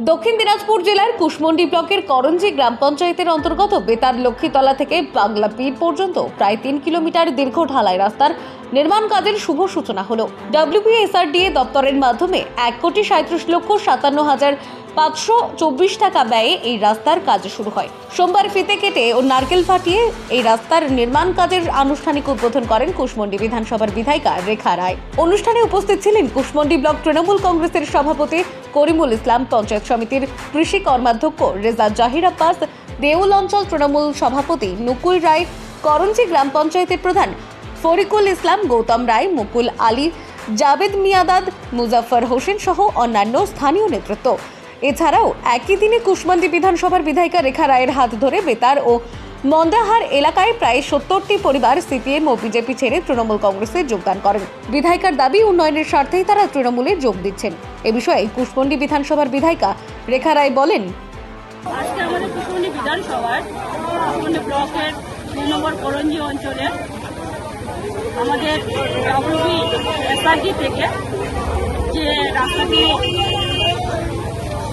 দক্ষিণ দিনাজপুর জেলার কুশমন্ডি ব্লকের করঞ্জি গ্রাম পঞ্চায়েতের অন্তর্গত বেতার লক্ষ্মীতলা থেকে বাংলা পীর পর্যন্ত প্রায় তিন কিলোমিটার দীর্ঘ ঢালাই রাস্তার নির্মাণ কাজের শুভ সূচনা হলো। ডব্লিউপিএসআরডিএ দপ্তরের মাধ্যমে এক কোটি সাঁত্রিশ লক্ষ সাতান্ন হাজার পাঁচশো চব্বিশ টাকা ব্যয়ে এই রাস্তার কাজ শুরু হয়। সোমবার ফিতে কেটে ও নারকেল ফাটিয়ে এই রাস্তার নির্মাণ কাজের আনুষ্ঠানিক উদ্বোধন করেন কুশমন্ডি বিধানসভার বিধায়িকা রেখা রায়। অনুষ্ঠানে উপস্থিত ছিলেন কুশমন্ডি ব্লক তৃণমূল কংগ্রেসের সভাপতি করিমুল ইসলাম, পঞ্চায়েত সমিতির কৃষি কর্মাধ্যক্ষ রেজা জাহির আব্বাস দেউল অঞ্চল তৃণমূল সভাপতি নুকুল রায়, করঞ্জি গ্রাম পঞ্চায়েতের প্রধান ফরিকুল ইসলাম, গৌতম রায়, মুকুল আলী, জাবেদ মিয়াদাদ মুজাফর হোসেন সহ অন্যান্য স্থানীয় নেতৃত্ব। এছাড়াও একই দিনে কুশমান্দি বিধানসভার বিধায়িকা রেখা রায়ের হাত ধরে বেতার ও মন্দাহার এলাকায় প্রায় সত্তরটি পরিবার সিপিএম ও বিজেপি ছেড়ে তৃণমূল কংগ্রেসে যোগদান করেন। বিধায়িকার দাবি, উন্নয়নের স্বার্থেই তারা তৃণমূলে যোগ দিচ্ছেন। এ বিষয়ে কুশমন্ডি বিধানসভার বিধায়িকা রেখা রায় বলেন, আজকে আমাদের কুশমন্ডি বিধানসভার ব্লকের দুই নম্বর করঞ্জি অঞ্চলে আমাদের ডাব্লিউবি এসআরডি থেকে যে রাস্তাটি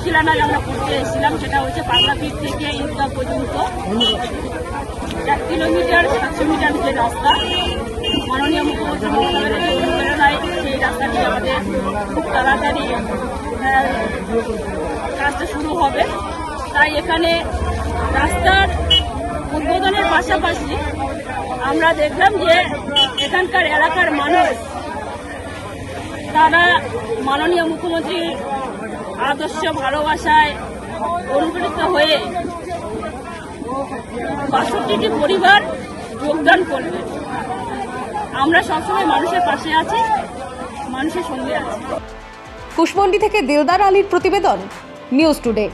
শিলান্যাস আমরা করতে এসেছিলাম, সেটা হচ্ছে পাগলাপীঠ থেকে ঈদগাহ পর্যন্ত। এক কিলোমিটার, সাতশো মিটার যে রাস্তা, মাননীয় মুখ্যমন্ত্রী মমতা সেই রাস্তাটি আমাদের খুব তাড়াতাড়ি কাজটা শুরু হবে। তাই এখানে রাস্তার উদ্বোধনের পাশাপাশি আমরা দেখলাম যে এখানকার এলাকার মানুষ, তারা মাননীয় মুখ্যমন্ত্রীর আদর্শ ভালোবাসায় অনুপ্রাণিত হয়ে বাষট্টিটি পরিবার যোগদান করবে। আমরা সবসময় মানুষের পাশে আছি, মানুষের সঙ্গে আছি। কুশমন্ডি থেকে দিলদার আলীর প্রতিবেদন, নিউজ টুডে।